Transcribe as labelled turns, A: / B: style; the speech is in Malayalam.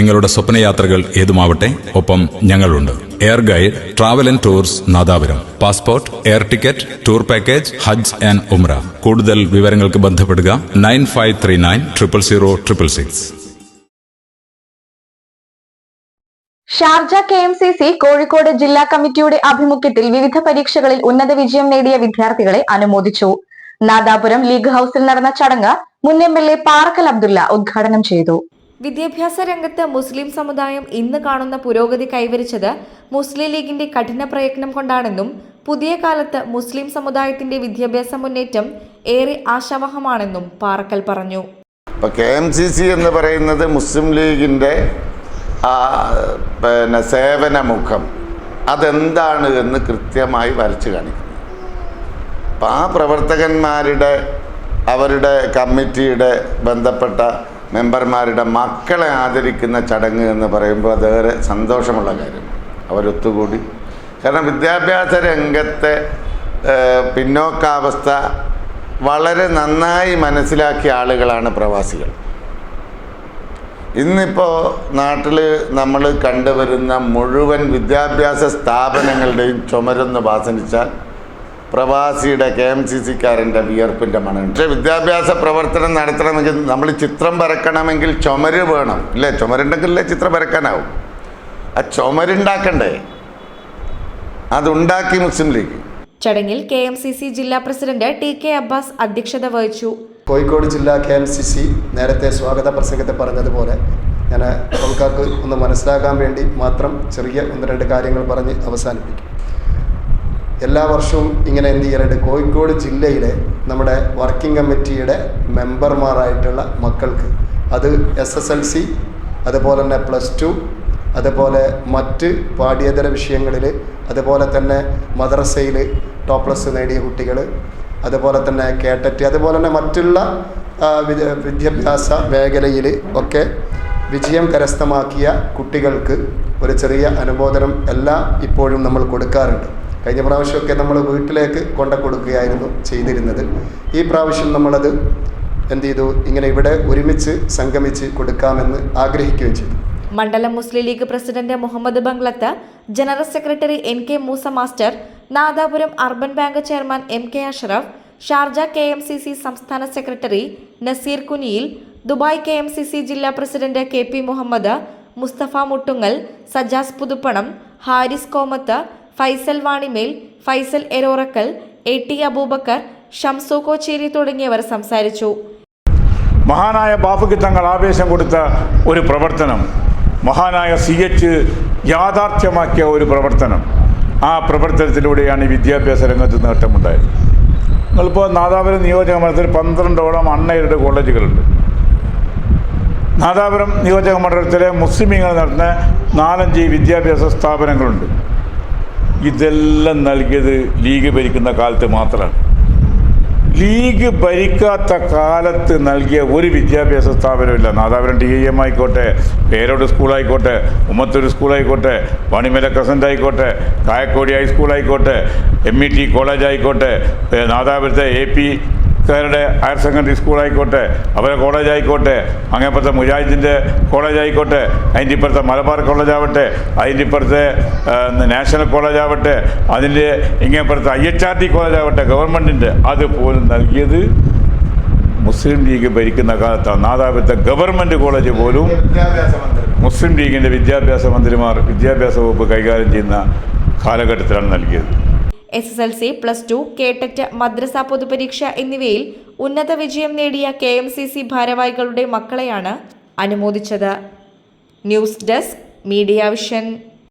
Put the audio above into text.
A: നിങ്ങളുടെ സ്വപ്നയാത്രകൾ ഏതുമാവട്ടെ ഒപ്പം ഞങ്ങളുണ്ട്. Air guide travel and tours Nadapuram. Passport air ticket tour package Hajj and ഉംറ കൂടുതൽ വിവരങ്ങൾക്ക് ബന്ധപ്പെടുക nine five three nine triple zero triple six.
B: Sharjah K M C C Kozhikode ജില്ലാ കമ്മിറ്റിയുടെ ആഭിമുഖ്യത്തിൽ വിവിധ പരീക്ഷകളിൽ ഉന്നത വിജയം നേടിയ വിദ്യാർത്ഥികളെ അനുമോദിച്ചു. നാദാപുരം ലീഗ് ഹൌസിൽ നടന്ന ചടങ്ങ് മുൻ M L A Parakkal Abdulla ഉദ്ഘാടനം ചെയ്തു.
C: വിദ്യാഭ്യാസ രംഗത്ത് മുസ്ലിം സമുദായം ഇന്ന് കാണുന്ന പുരോഗതി കൈവരിച്ചത് മുസ്ലിം ലീഗിന്റെ കഠിന പ്രയത്നം കൊണ്ടാണെന്നും പുതിയ കാലത്ത് മുസ്ലിം സമുദായത്തിന്റെ വിദ്യാഭ്യാസ മുന്നേറ്റം ഏറെ ആശാവഹമാണെന്നും പാറക്കൽ പറഞ്ഞു.
D: കെ എം സി സി എന്ന് പറയുന്നത് മുസ്ലിം ലീഗിന്റെ പിന്നെ സേവനമുഖം. അതെന്താണ് എന്ന് കൃത്യമായി വരച്ച് കാണിക്കുന്നു. അപ്പം ആ പ്രവർത്തകന്മാരുടെ അവരുടെ കമ്മിറ്റിയുടെ ബന്ധപ്പെട്ട മെമ്പർമാരുടെ മക്കളെ ആദരിക്കുന്ന ചടങ്ങ് എന്ന് പറയുമ്പോൾ അതേറെ സന്തോഷമുള്ള കാര്യമാണ് അവരൊത്തുകൂടി. കാരണം വിദ്യാഭ്യാസ രംഗത്തെ പിന്നോക്കാവസ്ഥ വളരെ നന്നായി മനസ്സിലാക്കിയ ആളുകളാണ് പ്രവാസികൾ. ഇന്നിപ്പോൾ നാട്ടിൽ നമ്മൾ കണ്ടുവരുന്ന മുഴുവൻ വിദ്യാഭ്യാസ സ്ഥാപനങ്ങളുടെയും ചുമരൊന്ന് വാസനിച്ചാൽ പ്രവാസിയുടെ കെ എം സി സിക്കാരന്റെ വിയർപ്പിന്റെ മണം പക്ഷേ വിദ്യാഭ്യാസ പ്രവർത്തനം നടത്തണമെങ്കിൽ നമ്മൾ ചിത്രം വരക്കണമെങ്കിൽ ചുമര് വേണം. ഇല്ലേ? ചുമരുണ്ടെങ്കിലേ ചിത്രം വരക്കാനാവും. ആ ചുമരുണ്ടാക്കണ്ടേ? അതുണ്ടാക്കി മുസ്ലിം ലീഗ്.
C: ചടങ്ങിൽ കെ എം സി സി ജില്ലാ പ്രസിഡന്റ് ടി കെ അബ്ബാസ് അധ്യക്ഷത വഹിച്ചു.
E: കോഴിക്കോട് ജില്ലാ കെ എം സി സി നേരത്തെ സ്വാഗത പ്രസംഗത്തെ പറഞ്ഞതുപോലെ ഞാൻ ആൾക്കാർക്ക് ഒന്ന് മനസ്സിലാക്കാൻ വേണ്ടി മാത്രം ചെറിയ ഒന്ന് രണ്ട് കാര്യങ്ങൾ പറഞ്ഞ് അവസാനിപ്പിക്കും. എല്ലാ വർഷവും ഇങ്ങനെ എന്ത് ചെയ്യാറുണ്ട് കോഴിക്കോട് ജില്ലയിലെ നമ്മുടെ വർക്കിംഗ് കമ്മിറ്റിയുടെ മെമ്പർമാരായിട്ടുള്ള മക്കൾക്ക് അത് എസ് എസ് എൽ സി അതുപോലെ തന്നെ പ്ലസ് ടു അതുപോലെ മറ്റ് പാഠ്യേതര വിഷയങ്ങളിൽ അതുപോലെ തന്നെ മദ്രസയിൽ ടോപ്പ് പ്ലസ് നേടിയ കുട്ടികൾ അതുപോലെ തന്നെ കേട്ടറ്റ് അതുപോലെ തന്നെ മറ്റുള്ള വിദ്യാഭ്യാസ മേഖലയിൽ ഒക്കെ വിജയം കരസ്ഥമാക്കിയ കുട്ടികൾക്ക് ഒരു ചെറിയ അനുമോദനം എല്ലാം ഇപ്പോഴും നമ്മൾ കൊടുക്കാറുണ്ട്. കഴിഞ്ഞ പ്രാവശ്യമൊക്കെ നമ്മൾ വീട്ടിലേക്ക് കൊണ്ട കൊടുക്കുകയായിരുന്നു ചെയ്തിരുന്നത്. ഈ പ്രാവശ്യം നമ്മളത് എന്ത് ചെയ്തു? ഇങ്ങനെ ഇവിടെ ഒരുമിച്ച് സംഗമിച്ച് കൊടുക്കാമെന്ന് ആഗ്രഹിക്കുകയും ചെയ്തു.
C: മണ്ഡലം Muslim League president Muhammad Banglath general secretary N K Moosa master Nadapuram urban bank chairman M K Ashraf Sharjah K M C C സംസ്ഥാന secretary Naseer Kuniyil Dubai K M C C ജില്ലാ president K P Muhammad Mustafa Muttungal Sajas Puthuppanam Haris Komath Faisal Vanimel Faisal Erorakkal A T Aboobacker Shamsu Kocheri തുടങ്ങിയവർ സംസാരിച്ചു.
F: മഹാനായ ബാപ്പയ്ക്ക് തങ്ങൾ ആവേശം കൊടുത്ത ഒരു പ്രവർത്തനം. മഹാനായ സി എച്ച് യാഥാർത്ഥ്യമാക്കിയ ഒരു പ്രവർത്തനം. ആ പ്രവർത്തനത്തിലൂടെയാണ് ഈ വിദ്യാഭ്യാസ രംഗത്ത് നേട്ടമുണ്ടായത്. നിങ്ങളിപ്പോൾ നാദാപുരം നിയോജക മണ്ഡലത്തിൽ പന്ത്രണ്ടോളം അണ്ണയുടെ കോളേജുകളുണ്ട്. നാദാപുരം നിയോജക മണ്ഡലത്തിലെ മുസ്ലിമീങ്ങൾ നടത്തുന്ന നാലഞ്ച് വിദ്യാഭ്യാസ സ്ഥാപനങ്ങളുണ്ട്. ഇതെല്ലാം നൽകിയത് ലീഗ് ഭരിക്കുന്ന കാലത്ത് മാത്രമാണ്. ലീഗ് ഭരിക്കാത്ത കാലത്ത് നൽകിയ ഒരു വിദ്യാഭ്യാസ സ്ഥാപനമില്ല നാദാപുരം ടി ഐ എം ആയിക്കോട്ടെ പേരോട് സ്കൂളായിക്കോട്ടെ ഉമ്മത്തൂർ സ്കൂളായിക്കോട്ടെ പണിമല ക്രസന്റ് ആയിക്കോട്ടെ കായക്കോടി ഹൈസ്കൂൾ ആയിക്കോട്ടെ എം ഇ ടി കോളേജ് ആയിക്കോട്ടെ നാദാപുരത്തെ എ പി കാരുടെ ഹയർ സെക്കൻഡറി സ്കൂൾ ആയിക്കോട്ടെ അവരെ കോളേജ് ആയിക്കോട്ടെ അങ്ങേപ്പുറത്തെ മുജാഹിദിന്റെ കോളേജ് ആയിക്കോട്ടെ അതിന്റെ ഇപ്പുറത്തെ മലബാർ കോളേജ് ആവട്ടെ അതിന്റെ ഇപ്പുറത്തെ നാഷണൽ കോളേജ് ആവട്ടെ അതിന്റെ ഇങ്ങേപ്പുറത്തെ I H R T college ആവട്ടെ ഗവൺമെന്റിന്റെ അതുപോലും നൽകിയത് മുസ്ലിം ലീഗ് ഭരിക്കുന്ന കാലത്താണ് നാദാപുരത്തെ ഗവൺമെന്റ് കോളേജ് പോലും മുസ്ലിം ലീഗിന്റെ വിദ്യാഭ്യാസ മന്ത്രിമാർ വിദ്യാഭ്യാസ വകുപ്പ് കൈകാര്യം ചെയ്യുന്ന കാലഘട്ടത്തിലാണ് നൽകിയത്.
C: S S L C plus two കേട്ടറ്റ് മദ്രസ പൊതുപരീക്ഷ എന്നിവയിൽ ഉന്നത വിജയം നേടിയ കെ എം സി സി ഭാരവാഹികളുടെ മക്കളെയാണ് അനുമോദിച്ചത്. News desk media vision.